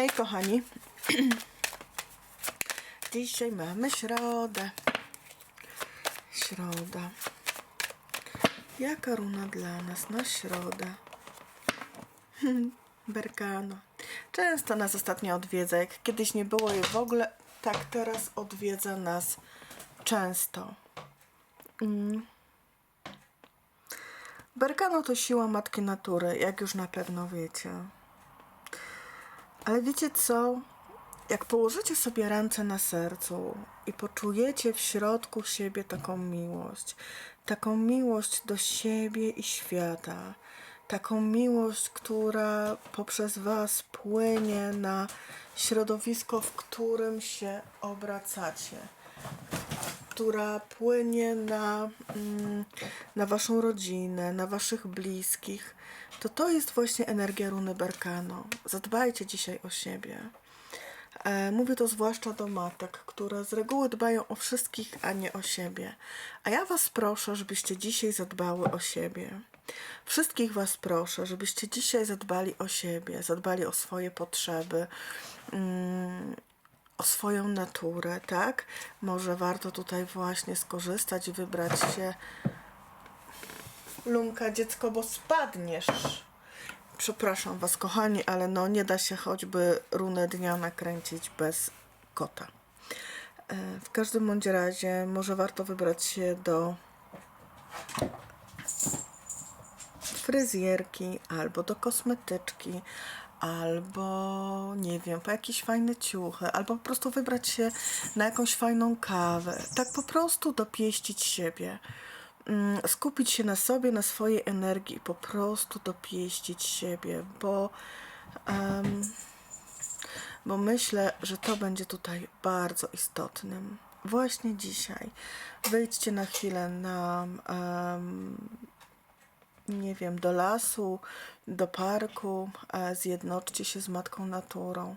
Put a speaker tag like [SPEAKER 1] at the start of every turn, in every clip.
[SPEAKER 1] Hej kochani. Dzisiaj mamy środę. Środa. Jaka runa dla nas na środę? Hmm, Berkano. Często nas ostatnio odwiedza. Jak kiedyś nie było jej w ogóle, tak teraz odwiedza nas często. Mm. Berkano to siła matki natury, jak już na pewno wiecie. Ale wiecie co? Jak położycie sobie ręce na sercu i poczujecie w środku siebie taką miłość, taką miłość do siebie i świata, taką miłość, która poprzez Was płynie na środowisko, w którym się obracacie, która płynie na, mm, na Waszą rodzinę, na Waszych bliskich, to to jest właśnie energia runy Berkano. Zadbajcie dzisiaj o siebie. E, Mówię to zwłaszcza do matek, które z reguły dbają o wszystkich, a nie o siebie. A ja Was proszę, żebyście dzisiaj zadbały o siebie. Wszystkich Was proszę, żebyście dzisiaj zadbali o siebie, zadbali o swoje potrzeby, mm, o swoją naturę, tak? Może warto tutaj właśnie skorzystać wybrać się. Lunka, dziecko, bo spadniesz. Przepraszam Was, kochani, ale no nie da się choćby runę dnia nakręcić bez kota. E, W każdym bądź razie może warto wybrać się do fryzjerki albo do kosmetyczki albo nie wiem, po jakieś fajne ciuchy, albo po prostu wybrać się na jakąś fajną kawę. Tak po prostu dopieścić siebie. Mm, Skupić się na sobie, na swojej energii i po prostu dopieścić siebie, bo em, bo myślę, że to będzie tutaj bardzo istotnym. Właśnie dzisiaj wyjdźcie na chwilę na em, nie wiem, do lasu, do parku, zjednoczcie się z Matką Naturą.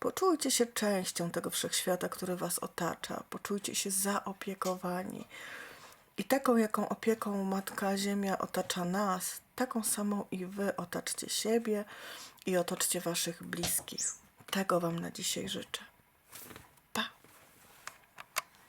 [SPEAKER 1] Poczujcie się częścią tego wszechświata, który Was otacza. Poczujcie się zaopiekowani. I taką, jaką opieką Matka Ziemia otacza nas, taką samą i Wy otaczcie siebie i otoczcie Waszych bliskich. Tego Wam na dzisiaj życzę.